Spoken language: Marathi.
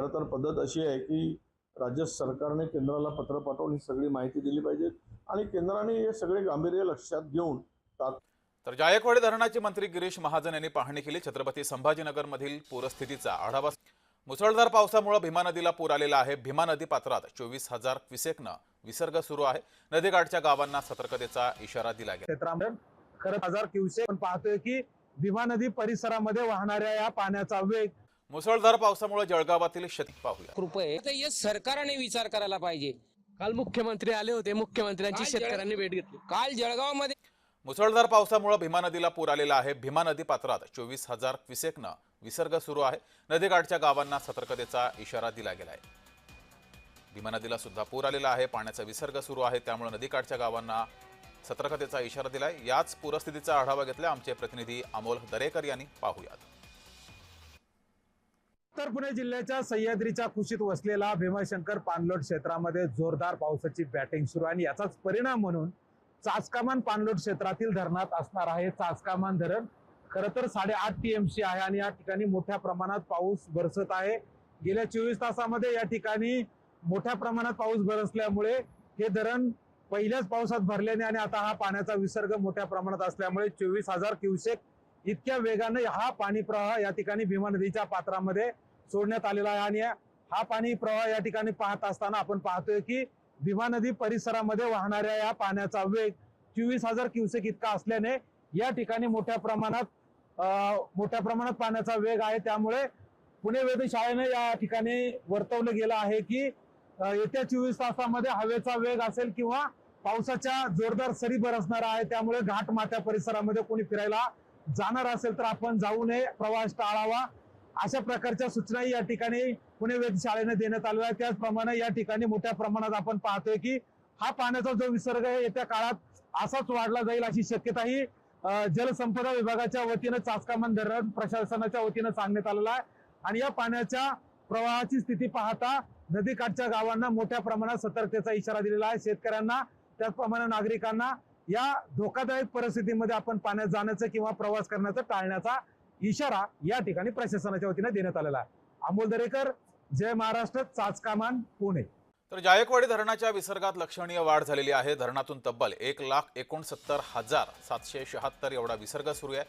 खरं तर पद्धत अशी आहे की राज्य सरकारने केंद्राला पत्र पाठवून ही सगळी माहिती दिली पाहिजे आणि केंद्राने हे सगळे गांभीर्य लक्षात घेऊन तर जायकवाडी धरणाची मंत्री गिरीश महाजन यांनी पाहणी केली. छत्रपती संभाजीनगरमधील पूरस्थितीचा आढावा मुसळधार पावसामुळे भीमा नदीला पूर आलेला आहे. भीमा नदी पात्रात चोवीस हजार क्युसेकनं विसर्ग सुरू आहे. नदीकाठच्या गावांना सतर्कतेचा इशारा दिला गेला. खरं हजार क्युसेक पण पाहतोय की भीमा नदी परिसरामध्ये वाहणाऱ्या या पाण्याचा वेग मुसळधार पावसामुळे जळगावातील शेती पाहूया. कृपये हे सरकारने विचार करायला पाहिजे. काल मुख्यमंत्री आले होते. मुख्यमंत्र्यांची काल शेतकऱ्यांनी भेट घेतली. काल जळगावमध्ये मुसळधार पावसामुळे भीमा नदीला पूर आलेला आहे. भीमा नदी पात्रात चोवीस हजार क्युसेकनं विसर्ग सुरू आहे. नदीकाठच्या गावांना सतर्कतेचा इशारा दिला गेला आहे भीमा नदीला सुद्धा पूर आलेला आहे. पाण्याचा विसर्ग सुरू आहे. त्यामुळे नदीकाठच्या गावांना सतर्कतेचा इशारा दिलाय. याच पूरस्थितीचा आढावा घेतला आमचे प्रतिनिधी अमोल दरेकर यांनी. पाहूयात. उत्तर पुणे जिल्ह्याच्या सह्याद्रीच्या कुशीत वसलेला भीमाशंकर पाणलोट क्षेत्रामध्ये जोरदार पावसाची बॅटिंग सुरू आणि याचाच परिणाम म्हणून चाचकामान पाणलोट क्षेत्रातील धरणात असणार आहे. चाचकामान धरण खरं तर साडेआठ टीएमसी आहे आणि या ठिकाणी मोठ्या प्रमाणात पाऊस बरसत आहे. गेल्या चोवीस तासामध्ये या ठिकाणी मोठ्या प्रमाणात पाऊस बरसल्यामुळे हे धरण पहिल्याच पावसात भरल्याने आणि आता हा पाण्याचा विसर्ग मोठ्या प्रमाणात असल्यामुळे चोवीस हजार क्युसेक इतक्या वेगाने हा पाणी प्रवाह या ठिकाणी भीमा नदीच्या पात्रामध्ये सोडण्यात आलेला आहे. आणि हा पाणी प्रवाह या ठिकाणी पाहत असताना आपण पाहतोय की भीमा नदी परिसरामध्ये वाहणाऱ्या या पाण्याचा वेग चोवीस हजार क्युसेक इतका असल्याने या ठिकाणी मोठ्या प्रमाणात मोठ्या प्रमाणात पाण्याचा वेग आहे. त्यामुळे पुणे वेधशाळेने या ठिकाणी वर्तवलं गेलं आहे की येत्या चोवीस तासामध्ये हवेचा वेग असेल किंवा पावसाच्या जोरदार सरी बरसणार आहे. त्यामुळे घाट माथ्या परिसरामध्ये कोणी फिरायला जाणार असेल तर आपण जाऊ नये. प्रवास टाळावा. अशा प्रकारच्या सूचनाही या ठिकाणी पुणे वेधशाळेने देण्यात आलेल्या आहे त्याचप्रमाणे या ठिकाणी मोठ्या प्रमाणात आपण पाहतोय की हा पाण्याचा जो विसर्ग आहे येत्या काळात असाच वाढला जाईल अशी शक्यताही जलसंपदा विभागाच्या वतीनं चासकामान धरण प्रशासनाच्या वतीनं सांगण्यात आलेला आहे. आणि या पाण्याच्या प्रवाहाची स्थिती पाहता नदीकाठच्या गावांना मोठ्या प्रमाणात सतर्कतेचा इशारा दिलेला आहे. शेतकऱ्यांना त्याचप्रमाणे नागरिकांना या धोकादायक परिस्थितीमध्ये आपण पाण्यात जाण्याचं किंवा प्रवास करण्याचं टाळण्याचा इशारा या ठिकाणी प्रशासनाच्या वतीने देण्यात आलेला आहे. अमोल दरेकर जय महाराष्ट्र चाचकामान पुणे. तर जायकवाडी धरणाच्या विसर्गात लक्षणीय वाढ झालेली आहे. धरणातून तब्बल एक लाख एकोणसत्तर हजार सातशे शहात्तर एवढा विसर्ग सुरू आहे.